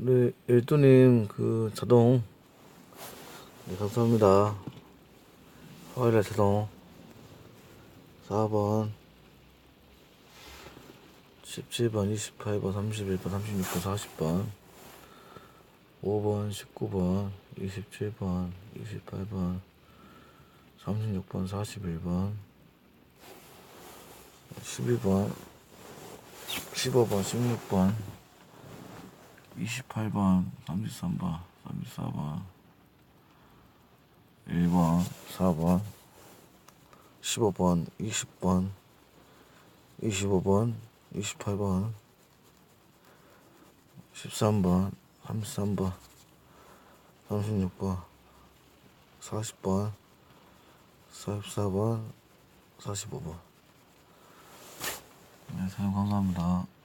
네, 일두님 그 자동. 네, 감사합니다. 화요일에 자동. 4번. 17번 28번 31번 36번 40번. 5번 19번 27번 28번 36번 41번 12번 15번 16번 28번, 33번, 34번, 1번, 4번, 15번, 20번, 25번, 28번, 13번, 33번, 36번, 40번, 44번, 45번. 네, 사용 감사합니다.